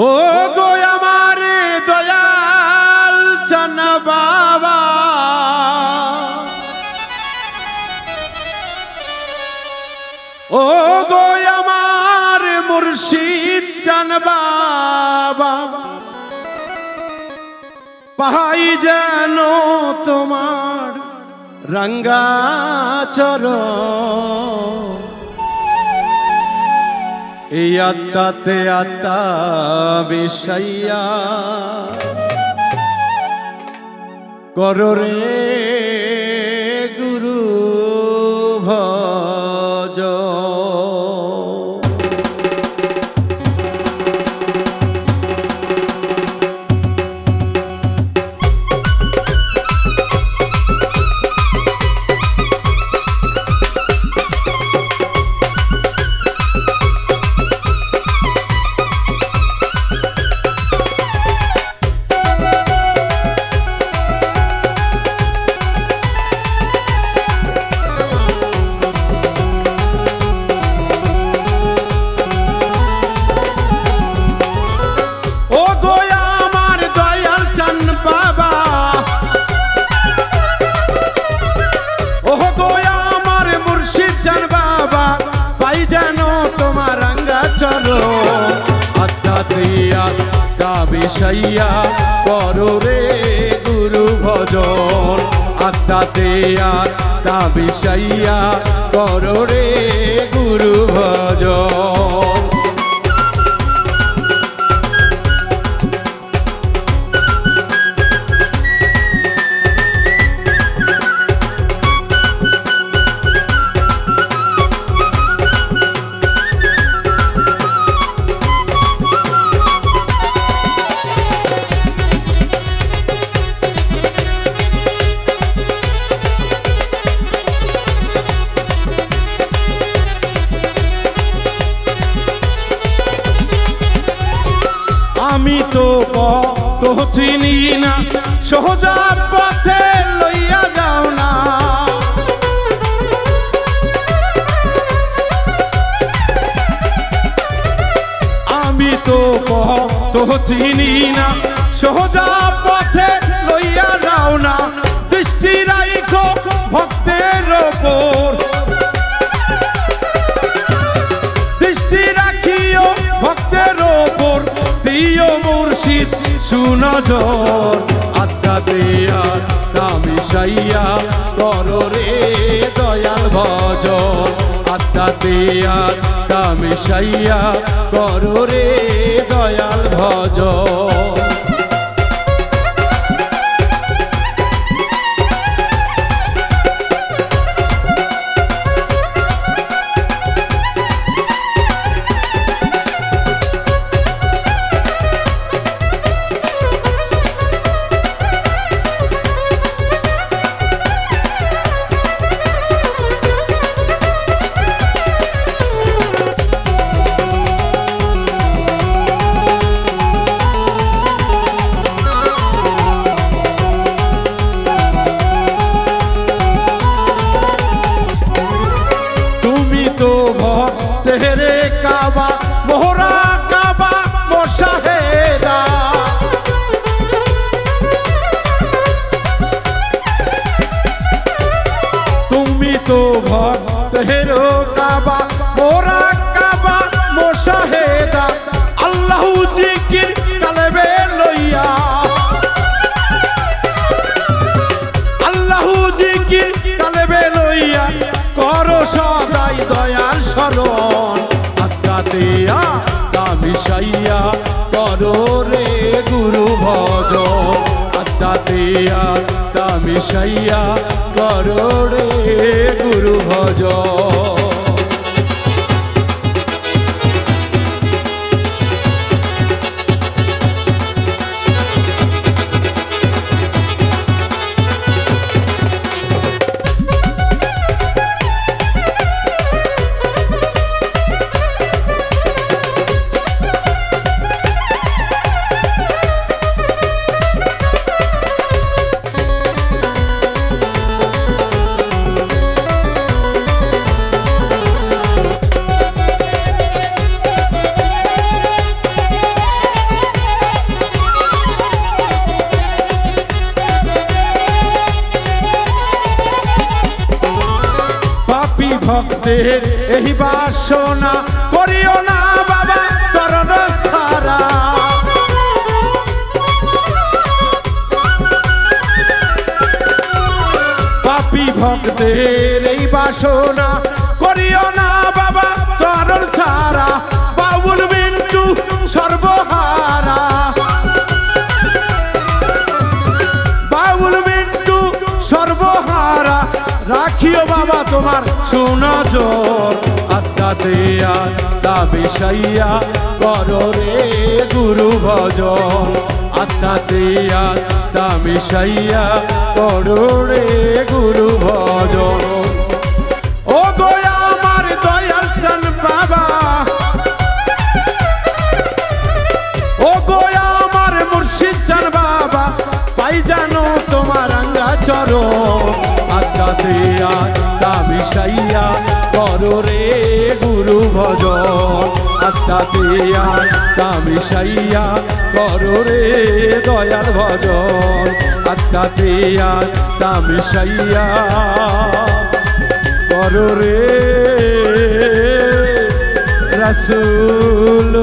ও গো আমার দয়াল চন বাবা। ও গো আমার মুর্শিদ চন বাবা। পাহাই যেন তোমার রঙ্গাচর এই আত্মাতে আত্মা বিষাইয়া। করো গুরু সাইয়া করো রে গুরু ভজন। আত্মা দিয়া দাবি সাইয়া করো রে গুরু ভজন। তো তো চিনি না সোজা পথে লইয়া যাও না। আমি তো কত চিনি না সোজা সুনজর আত্মা দেয়া দামি সাইয়া করো রে দয়াল ভজন। আত্মা দেয়া দামি সাইয়া করো রে দয়াল ভজন। করো রে গুরু ভজ আত্মা দিয়া দামি সাইয়া করো রে গুরু ভজ ভক্তের এই বাসনা করিও না বাবা, চরণ সারা। পাপি ভক্তের এই বাসনা করিও না বাবা, চরণ সারা। বাবুল বিন্দু সর্বহারা। তোমার সুনজর জোর আত্মা বিষাইয়া করো রে গুরু ভজন। আত্মা দেয়া তা বিষাইয়া করো রে গুরু ভজন। মিশাইয়া করো রে গুরু ভজন। আত্মা দিয়া তা মিশাইয়া করো রে দয়াল ভজন। আত্মা দিয়া তা মিশাইয়া করো রে রসুল